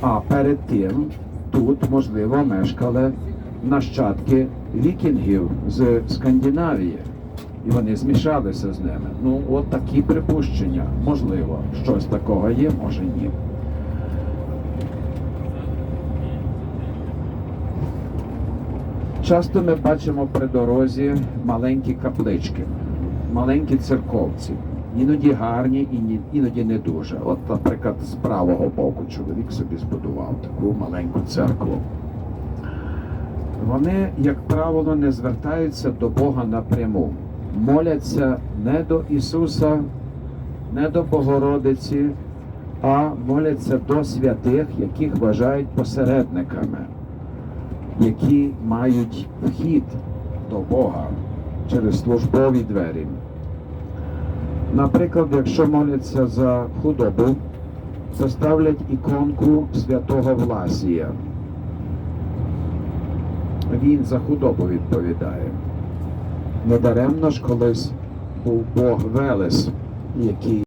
А перед тим тут, можливо, мешкали нащадки вікінгів з Скандинавії. І вони змішалися з ними. Ну, от такі припущення. Можливо, щось такого є, може ні. Часто ми бачимо при дорозі маленькі каплички, маленькі церковці. Іноді гарні, іноді не дуже. От, наприклад, з правого боку чоловік собі збудував таку маленьку церкву. Вони, як правило, не звертаються до Бога напряму. Моляться не до Ісуса, не до Богородиці, а моляться до святих, яких вважають посередниками які мають вхід до Бога через службові двері. Наприклад, якщо моляться за худобу, то ставлять іконку святого Власія. Він за худобу відповідає. Недаремно ж колись був Бог Велес, який